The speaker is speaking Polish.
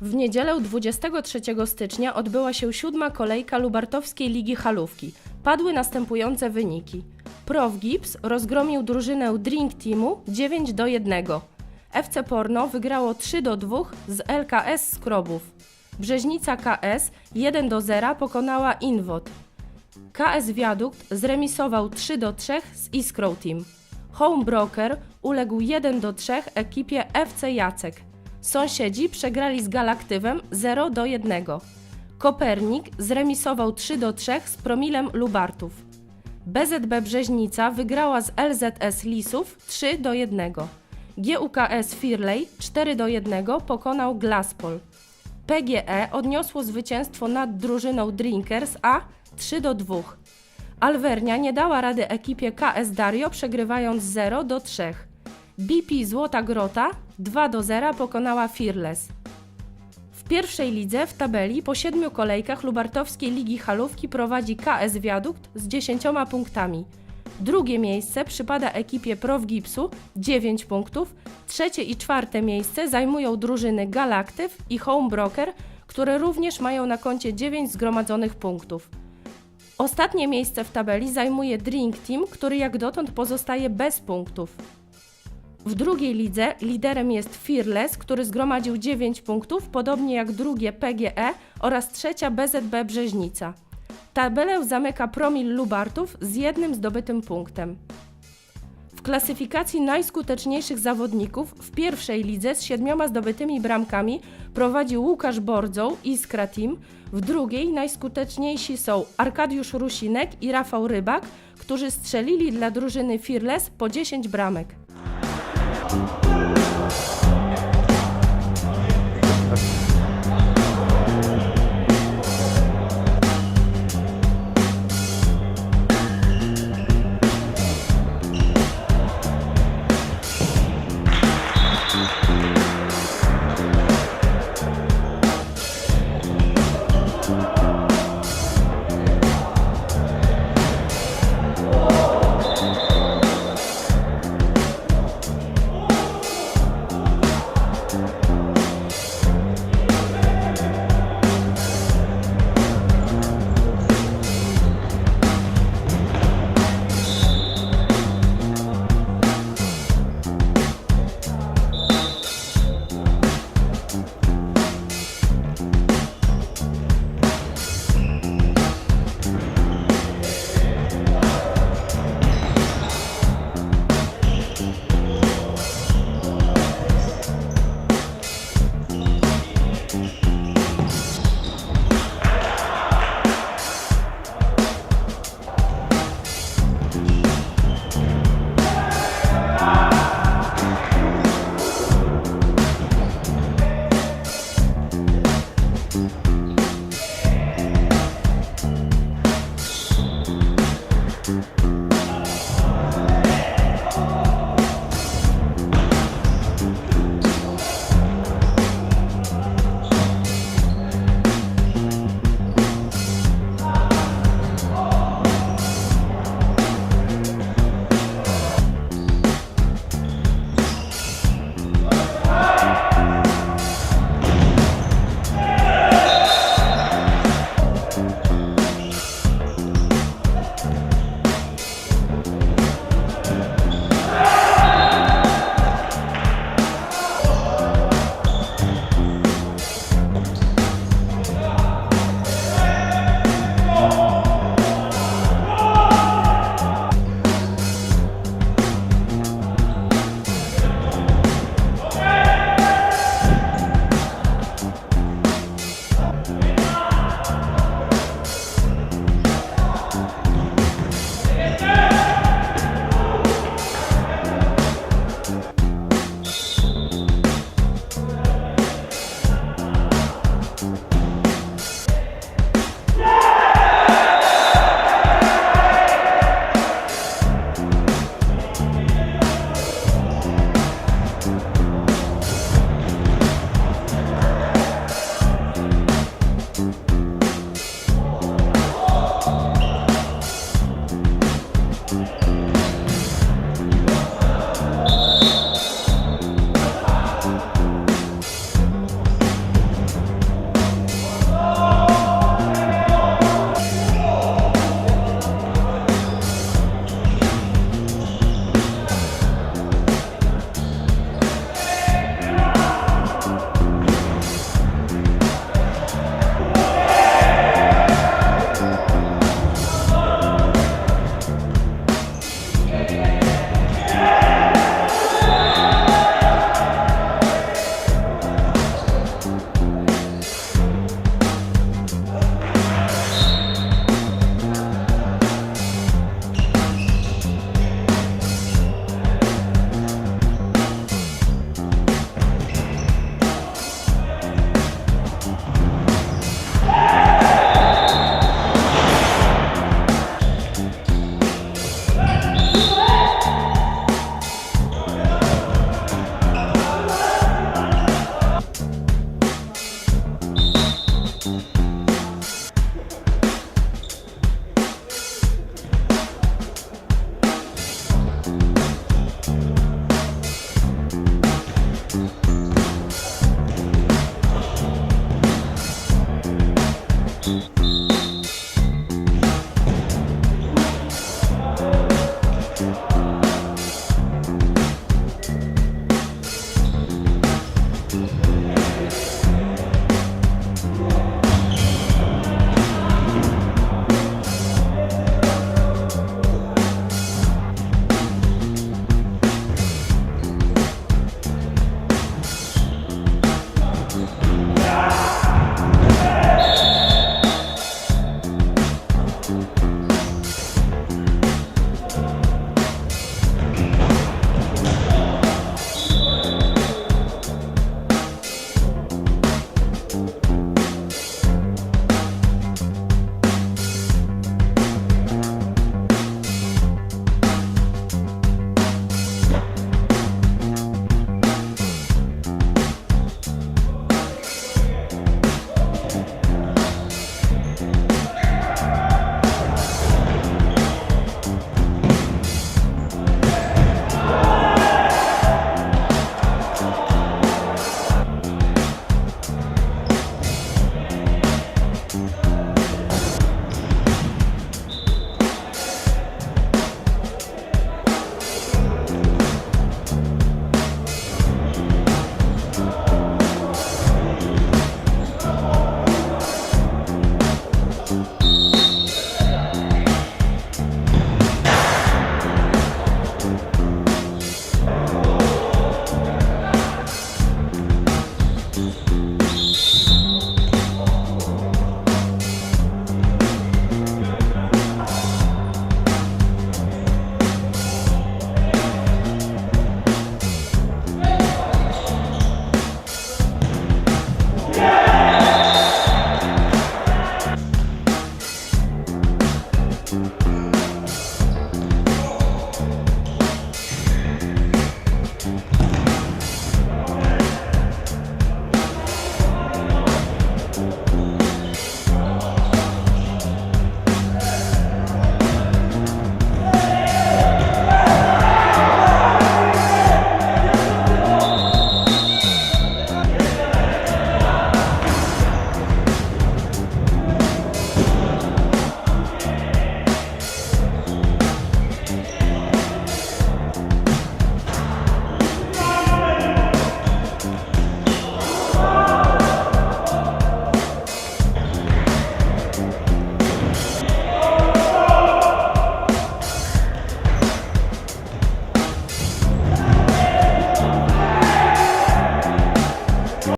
W niedzielę 23 stycznia odbyła się siódma kolejka Lubartowskiej Ligi Halówki. Padły następujące wyniki. Prof Gips rozgromił drużynę Drink Teamu 9 do 1. FC Porno wygrało 3 do 2 z LKS Skrobów. Brzeźnica KS 1 do 0 pokonała Inwot. KS Wiadukt zremisował 3 do 3 z Iskrą Team. Home Broker uległ 1 do 3 ekipie FC Jacek. Sąsiedzi przegrali z Galaktywem 0 do 1. Kopernik zremisował 3 do 3 z Promilem Lubartów. BZB Brzeźnica wygrała z LZS Lisów 3 do 1. GUKS Firley 4 do 1 pokonał Glaspol. PGE odniosło zwycięstwo nad drużyną Drinkers A 3 do 2. Alvernia nie dała rady ekipie KS Dario przegrywając 0 do 3. BP Złota Grota 2 do 0 pokonała Fearless. W pierwszej lidze w tabeli po siedmiu kolejkach Lubartowskiej Ligi Halówki prowadzi KS Wiadukt z 10 punktami. Drugie miejsce przypada ekipie Prof Gipsu 9 punktów, trzecie i czwarte miejsce zajmują drużyny Galaktyw i Home Broker, które również mają na koncie 9 zgromadzonych punktów. Ostatnie miejsce w tabeli zajmuje Drink Team, który jak dotąd pozostaje bez punktów. W drugiej lidze liderem jest Fearless, który zgromadził 9 punktów, podobnie jak drugie PGE oraz trzecia BZB Brzeźnica. Tabelę zamyka Promil Lubartów z jednym zdobytym punktem. W klasyfikacji najskuteczniejszych zawodników w pierwszej lidze z siedmioma zdobytymi bramkami prowadzi Łukasz Borzoł Iskra Team, w drugiej najskuteczniejsi są Arkadiusz Rusinek i Rafał Rybak, którzy strzelili dla drużyny Fearless po 10 bramek. you